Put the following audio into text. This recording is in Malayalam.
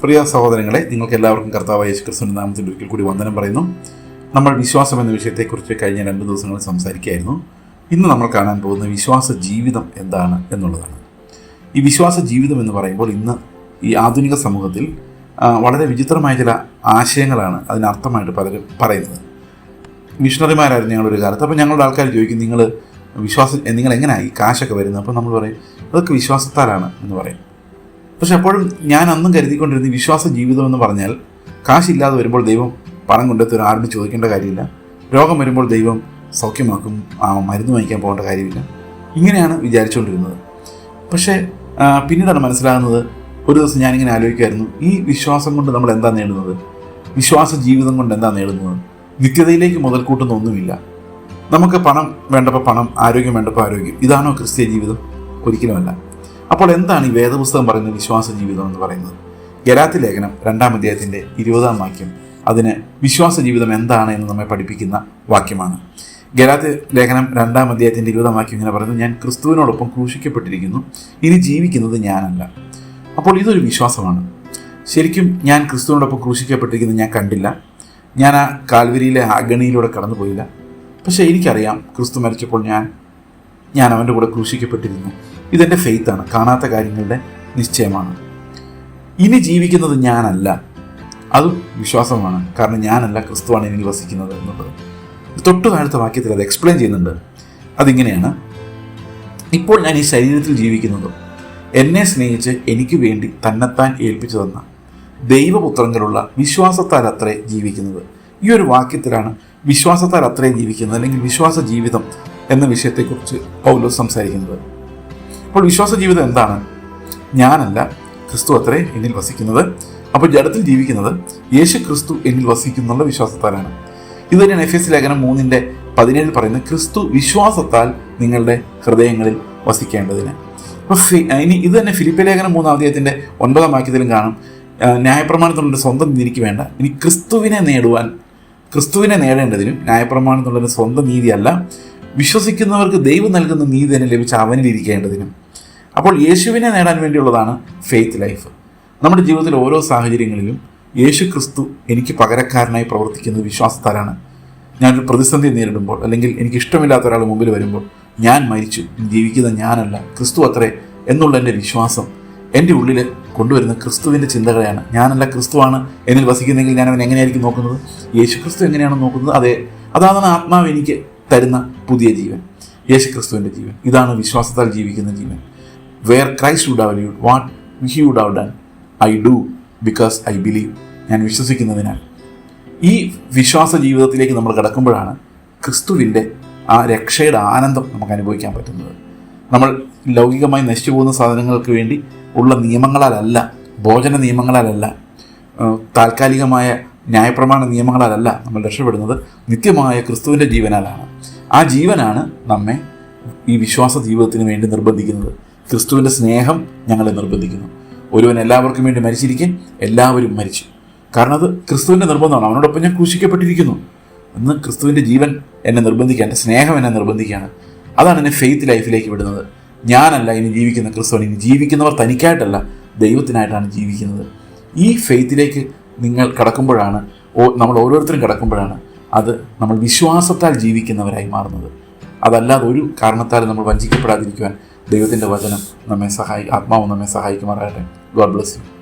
പ്രിയ സഹോദരങ്ങളെ നിങ്ങൾക്ക് എല്ലാവർക്കും കർത്താവ് യേശു ക്രിസ്തുവിന്റെ നാമത്തിൽ ഒരിക്കൽ കൂടി വന്ദനം പറയുന്നു. നമ്മൾ വിശ്വാസം എന്ന വിഷയത്തെക്കുറിച്ച് കഴിഞ്ഞ രണ്ട് ദിവസങ്ങളിൽ സംസാരിക്കുകയായിരുന്നു. ഇന്ന് നമ്മൾ കാണാൻ പോകുന്ന വിശ്വാസ ജീവിതം എന്താണ് എന്നുള്ളതാണ്. ഈ വിശ്വാസ ജീവിതം എന്ന് പറയുമ്പോൾ ഇന്ന് ഈ ആധുനിക സമൂഹത്തിൽ വളരെ വിചിത്രമായ ചില ആശയങ്ങളാണ് അതിനർത്ഥമായിട്ട് പലരും പറയുന്നത്. മിഷണറിമാരായിരുന്നു ഞങ്ങളൊരു കാലത്ത്. അപ്പോൾ ഞങ്ങളുടെ ആൾക്കാർ ചോദിക്കും നിങ്ങൾ വിശ്വാസം നിങ്ങൾ എങ്ങനെയായി കാശൊക്കെ വരുന്നത്? അപ്പോൾ നമ്മൾ പറയും അതൊക്കെ വിശ്വാസത്താലാണ് എന്ന് പറയും. പക്ഷെ അപ്പോഴും ഞാൻ അന്നും കരുതിക്കൊണ്ടിരുന്ന വിശ്വാസ ജീവിതം എന്ന് പറഞ്ഞാൽ കാശില്ലാതെ വരുമ്പോൾ ദൈവം പണം കൊണ്ടെത്തുന്ന ആരോടും ചോദിക്കേണ്ട കാര്യമില്ല. രോഗം വരുമ്പോൾ ദൈവം സൗഖ്യമാക്കും മരുന്ന് വാങ്ങിക്കാൻ പോകേണ്ട കാര്യമില്ല. ഇങ്ങനെയാണ് വിചാരിച്ചുകൊണ്ടിരുന്നത്. പക്ഷേ പിന്നീടാണ് മനസ്സിലാകുന്നത് ഒരു ദിവസം ഞാനിങ്ങനെ ആലോചിക്കുമായിരുന്നു ഈ വിശ്വാസം കൊണ്ട് നമ്മൾ എന്താ നേടുന്നത്? വിശ്വാസ ജീവിതം കൊണ്ട് എന്താ നേടുന്നത്? നിത്യതയിലേക്ക് മുതൽക്കൂട്ടുന്ന ഒന്നുമില്ല. നമുക്ക് പണം വേണ്ടപ്പോൾ പണം ആരോഗ്യം വേണ്ടപ്പോൾ ആരോഗ്യം. ഇതാണോ ക്രിസ്തീയ ജീവിതം? ഒരിക്കലുമല്ല. അപ്പോൾ എന്താണ് ഈ വേദപുസ്തകം പറയുന്ന വിശ്വാസ ജീവിതം എന്ന് പറയുന്നത്. ഗലാത്തി ലേഖനം രണ്ടാം അധ്യായത്തിന്റെ ഇരുപതാം വാക്യം. അതിന് വിശ്വാസ ജീവിതം എന്താണ് എന്ന് നമ്മെ പഠിപ്പിക്കുന്ന വാക്യമാണ്. ഗലാത്തി ലേഖനം രണ്ടാം അധ്യായത്തിന്റെ ഇരുപതാം വാക്യം ഇങ്ങനെ പറയുന്നത് ഞാൻ ക്രിസ്തുവിനോടൊപ്പം ക്രൂശിക്കപ്പെട്ടിരിക്കുന്നു. ഇനി ജീവിക്കുന്നത് ഞാനല്ല. അപ്പോൾ ഇതൊരു വിശ്വാസമാണ്. ശരിക്കും ഞാൻ ക്രിസ്തുവിനോടൊപ്പം ക്രൂശിക്കപ്പെട്ടിരിക്കുന്നത് ഞാൻ കണ്ടില്ല. ഞാൻ ആ കാൽവരിയിലെ അഗണിയിലൂടെ കടന്നുപോയില്ല. പക്ഷേ എനിക്കറിയാം ക്രിസ്തു മരിച്ചപ്പോൾ ഞാൻ ഞാൻ അവന്റെ കൂടെ ക്രൂശിക്കപ്പെട്ടിരുന്നു. ഇതെന്റെ ഫെയ്ത്താണ് കാണാത്ത കാര്യങ്ങളുടെ നിശ്ചയമാണ്. ഇനി ജീവിക്കുന്നത് ഞാനല്ല. അതും വിശ്വാസമാണ്. കാരണം ഞാനല്ല ക്രിസ്തുവാണ് എന്നിൽ വസിക്കുന്നത് എന്നുള്ളത്. തൊട്ടു താഴ്ത്ത വാക്യത്തിൽ അത് എക്സ്പ്ലെയിൻ ചെയ്യുന്നുണ്ട്. അതിങ്ങനെയാണ്. ഇപ്പോൾ ഞാൻ ഈ ശരീരത്തിൽ ജീവിക്കുന്നതും എന്നെ സ്നേഹിച്ച് എനിക്ക് വേണ്ടി തന്നെത്താൻ ഏൽപ്പിച്ചു തന്ന ദൈവപുത്രങ്ങളുള്ള വിശ്വാസത്താൽ അത്രേ ജീവിക്കുന്നത്. ഈ ഒരു വാക്യത്തിലാണ് വിശ്വാസത്താൽ അത്രേ ജീവിക്കുന്നത് അല്ലെങ്കിൽ വിശ്വാസ ജീവിതം എന്ന വിഷയത്തെക്കുറിച്ച് പൗലോസ് സംസാരിക്കുന്നത്. അപ്പോൾ വിശ്വാസ ജീവിതം എന്താണ്? ഞാനല്ല ക്രിസ്തു അത്രേ എന്നിൽ വസിക്കുന്നത്. അപ്പോൾ ജഡത്തിൽ ജീവിക്കുന്നത് യേശു ക്രിസ്തു എന്നിൽ വസിക്കുന്നുള്ള വിശ്വാസത്താലാണ്. ഇത് തന്നെയാണ് എഫ് എസ് ലേഖനം മൂന്നിന്റെ പതിനേഴിൽ പറയുന്നത് ക്രിസ്തു വിശ്വാസത്താൽ നിങ്ങളുടെ ഹൃദയങ്ങളിൽ വസിക്കേണ്ടതിന്. അപ്പോൾ ഇനി ഇത് തന്നെ ഫിലിപ്പ ലേഖനം മൂന്നാം അധ്യായത്തിന്റെ ഒൻപതാം വാക്യത്തിലും കാണും. ന്യായപ്രമാണത്തിനുള്ള സ്വന്തം നീതി എനിക്ക് വേണ്ട. ഇനി ക്രിസ്തുവിനെ നേടുവാൻ ക്രിസ്തുവിനെ നേടേണ്ടതിനും ന്യായപ്രമാണത്തിലുള്ള സ്വന്തം നീതിയല്ല വിശ്വസിക്കുന്നവർക്ക് ദൈവം നൽകുന്ന നീതി തന്നെ ലഭിച്ച അവനിലിരിക്കേണ്ടതിനും അപ്പോൾ യേശുവിനെ നേടാൻ വേണ്ടിയുള്ളതാണ് ഫെയ്ത്ത് ലൈഫ് നമ്മുടെ ജീവിതത്തിലെ ഓരോ സാഹചര്യങ്ങളിലും യേശു ക്രിസ്തു എനിക്ക് പകരക്കാരനായി പ്രവർത്തിക്കുന്നത് വിശ്വാസത്താലാണ്. ഞാനൊരു പ്രതിസന്ധി നേരിടുമ്പോൾ അല്ലെങ്കിൽ എനിക്ക് ഇഷ്ടമില്ലാത്ത ഒരാൾ മുമ്പിൽ വരുമ്പോൾ ഞാൻ മരിച്ചു. ജീവിക്കുന്ന ഞാനല്ല. ക്രിസ്തു അത്രേ എന്നുള്ള എന്റെ വിശ്വാസം എന്റെ ഉള്ളിൽ കൊണ്ടുവരുന്ന ക്രിസ്തുവിന്റെ ചിന്തകളെയാണ്. ഞാനല്ല ക്രിസ്തുവാണ് എന്നിൽ വസിക്കുന്നെങ്കിൽ ഞാൻ അവൻ എങ്ങനെയായിരിക്കും നോക്കുന്നത്? യേശു ക്രിസ്തു എങ്ങനെയാണ് നോക്കുന്നത്? അതെ. അതാണ് ആത്മാവ് എനിക്ക് തരുന്ന പുതിയ ജീവൻ യേശു ക്രിസ്തുവിന്റെ ജീവൻ. ഇതാണ് വിശ്വാസത്താൽ ജീവിക്കുന്ന ജീവൻ. Where Christ would have lived what he would have done I do because I believe ഞാൻ വിശ്വസിക്കുന്നതിനാൽ. ഈ വിശ്വാസ ജീവിതത്തിലേക്ക് നമ്മൾ കിടക്കുമ്പോഴാണ് ക്രിസ്തുവിന്റെ ആ രക്ഷയുടെ ആനന്ദം നമുക്ക് അനുഭവിക്കാൻ പറ്റുന്നത്. നമ്മൾ ലൗകികമായി നശിച്ചു പോകുന്ന സാധനങ്ങൾക്ക് വേണ്ടി ഉള്ള നിയമങ്ങളാലല്ല ഭോജന നിയമങ്ങളാലല്ല താൽക്കാലികമായ ന്യായപ്രമാണ നിയമങ്ങളാലല്ല നമ്മൾ രക്ഷപ്പെടുന്നത്. നിത്യമായ ക്രിസ്തുവിന്റെ ജീവനാലാണ്. ആ ജീവനാണ് നമ്മെ ഈ വിശ്വാസ ജീവിതത്തിന് വേണ്ടി നിർബന്ധിക്കുന്നത്. ക്രിസ്തുവിന്റെ സ്നേഹം ഞങ്ങളെ നിർബന്ധിക്കുന്നു. ഒരുവൻ എല്ലാവർക്കും വേണ്ടി മരിച്ചിരിക്കും എല്ലാവരും മരിച്ചു. കാരണം അത് ക്രിസ്തുവിന്റെ നിർബന്ധമാണ്. അവനോടൊപ്പം ഞാൻ ക്രൂശിക്കപ്പെട്ടിരിക്കുന്നു. എന്ന് ക്രിസ്തുവിന്റെ ജീവൻ എന്നെ നിർബന്ധിക്കുക എന്റെ സ്നേഹം എന്നെ നിർബന്ധിക്കുകയാണ്. അതാണ് എന്നെ ഫെയ്ത്ത് ലൈഫിലേക്ക് വിടുന്നത്. ഞാനല്ല ഇനി ജീവിക്കുന്ന ക്രിസ്തുവാണ്. ഇനി ജീവിക്കുന്നവർ തനിക്കായിട്ടല്ല ദൈവത്തിനായിട്ടാണ് ജീവിക്കുന്നത്. ഈ ഫെയ്ത്തിലേക്ക് നിങ്ങൾ കടക്കുമ്പോഴാണ് ഓ- നമ്മൾ ഓരോരുത്തരും കടക്കുമ്പോഴാണ് അത് നമ്മൾ വിശ്വാസത്താൽ ജീവിക്കുന്നവരായി മാറുന്നത്. അതല്ലാതെ ഒരു കാരണത്താൽ നമ്മൾ വഞ്ചിക്കപ്പെടാതിരിക്കുവാൻ ദൈവത്തിന്റെ വചനം നമ്മെ സഹായി ആത്മാവ് നമ്മെ സഹായിക്കുമാറാകട്ടെ. God bless you